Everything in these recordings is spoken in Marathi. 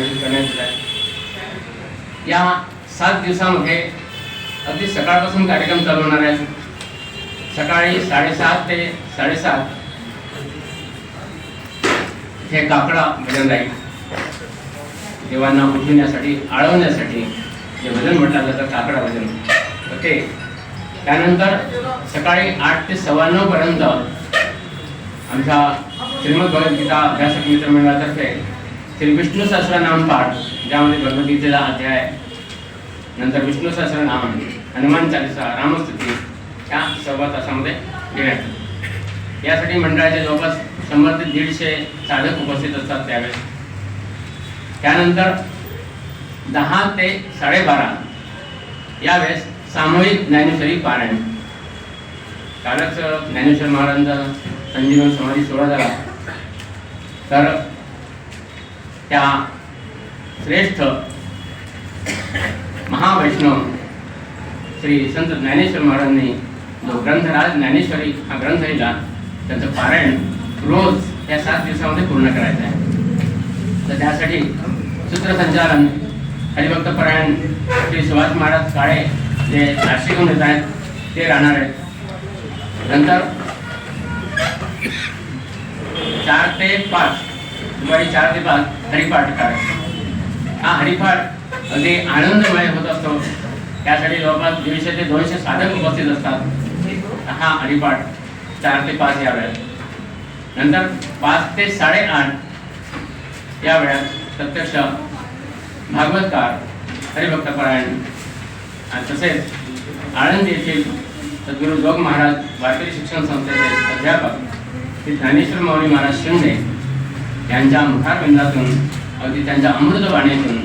आयोजित करण्यात येत आहे. या सात दिवसामध्ये अगदी सकाळपासून कार्यक्रम चालू होणार आहे. सकाळी साडेसात ते साडेसात हे काकडा भजन राहील. देवांना उठविण्यासाठी आळवण्यासाठी जे भजन म्हटलं जातं काकडा भजन. ओके? त्यानंतर सकाळी आठ ते सव्वा नऊपर्यंत आमच्या श्रीमद भगवद्गीता अभ्यासक मित्र मंडळातर्फे श्री विष्णू सहस्रनाम पाठ ज्यामध्ये भगवद्गीतेचा अध्याय नंतर विष्णू सहस्रनाम हनुमान चालीसा रामस्तुती या सव्वा तासामध्ये घेण्यात यासाठी मंडळाचे जवळपास शंभर ते दीडशे साधक उपस्थित असतात त्यावेळेस. त्यानंतर दहा ते साडेबारा यावेळेस सामूहिक ज्ञानेश्वरी पारायण. कालच ज्ञानेश्वर महाराजांचा संजीवन समाधी सोहळा झाला. तर त्या श्रेष्ठ महावैष्णव श्री संत ज्ञानेश्वर महाराजांनी जो ग्रंथराज ज्ञानेश्वरी हा ग्रंथ लिहिला त्याचं पारायण रोज या सात दिवसामध्ये पूर्ण करायचं आहे. तर त्यासाठी सूत्रसंचालन हरिभक्त परायण श्री सुभाष महाराज काळे जे नाशिकहून येत आहेत ते राहणार आहेत. नंतर चार ते पाच दुपारी चार ते पाच हरिपाठ कार्यक्रम हा हरिपाठ अगदी आनंदमय होत असतो. त्यासाठी जवळपास दीडशे ते दोनशे साधक उपस्थित असतात. हा हरिपाठ चार ते पाच या वेळात. नंतर पाच ते साडेआठ या वेळात प्रत्यक्ष भागवतकार हरिभक्तपरायण आणि तसेच आळंदी येथील सद्गुरू जोग महाराज वारकरी शिक्षण संस्थेचे अध्यापक श्री ज्ञानेश्वर मौली महाराज शिंदे यांच्या मुखारविंदातून अगदी त्यांच्या अमृतवाणीतून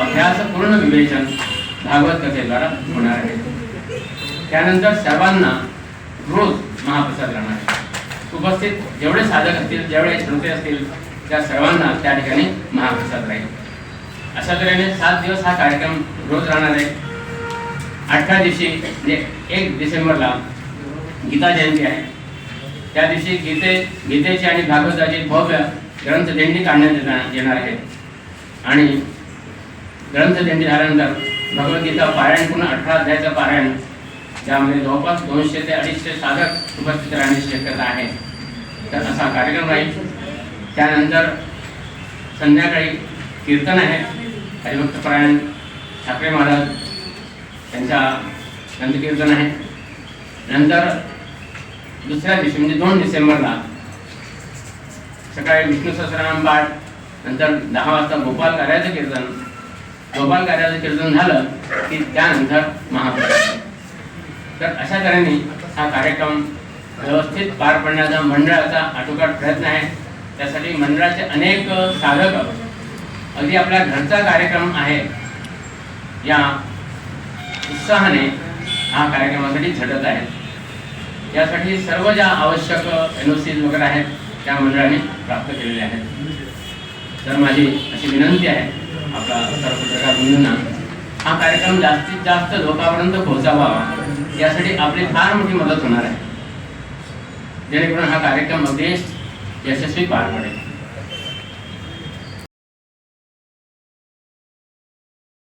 अभ्यासपूर्ण विवेचन भागवत कथेद्वारा होणार आहे. त्यानंतर सर्वांना रोज महाप्रसाद राहणार आहे. उपस्थित जेवढे साधक असतील जेवढे श्रोते असतील त्या सर्वांना त्या ठिकाणी महाप्रसाद राहील. अशा तऱ्हेने सात दिवस हा कार्यक्रम रोज राहणार आहे. अठरा दिवशी म्हणजे एक डिसेंबरला गीता जयंती आहे. त्या दिवशी गीते गीतेची आणि भागवताची भव्य ग्रंथदिंडी काढण्यात येणार येणार आहे आणि ग्रंथदिंडी झाल्यानंतर भगवद्गीता पारायण पुन्हा अठरा अध्यायाचं पारायण ज्यामध्ये जवळपास दोनशे ते अडीचशे साधक उपस्थित राहण्याची शक्यता आहे. तर असा कार्यक्रम राहील. त्यानंतर संध्याकाळी कीर्तन आहे. हरिभक्त पारायण ठाकरे महाराज त्यांच्या ग्रंथकीर्तन आहे. नंतर दुसऱ्या दिवशी म्हणजे दोन डिसेंबरला सकाळी विष्णू सहस्रनाम पाठ नंतर दहा वाजता गोपाल कार्याचं कीर्तन. गोपाल कार्याचं कीर्तन झालं की त्यानंतर महाप्रसाद. तर अशा तऱ्हेने हा कार्यक्रम व्यवस्थित पार पडण्याचा मंडळाचा आटोकाट प्रयत्न आहे. त्यासाठी मंडळाचे अनेक साधक अगदी आपल्या घरचा कार्यक्रम आहे. या उत्साहाने हा कार्यक्रमासाठी झटत आहेत. यासाठी सर्व ज्या आवश्यक एन ओ सीज वगैरे आहेत त्या मंडळाने प्राप्त केलेले आहेत. तर माझी अशी विनंती आहे आपला सर्व पत्रकार बंधूंना हा कार्यक्रम जास्तीत जास्त लोकांपर्यंत पोहोचावा यासाठी आपली फार मोठी मदत होणार आहे. जेणेकरून हा कार्यक्रम अगदी यशस्वी पार पडेल.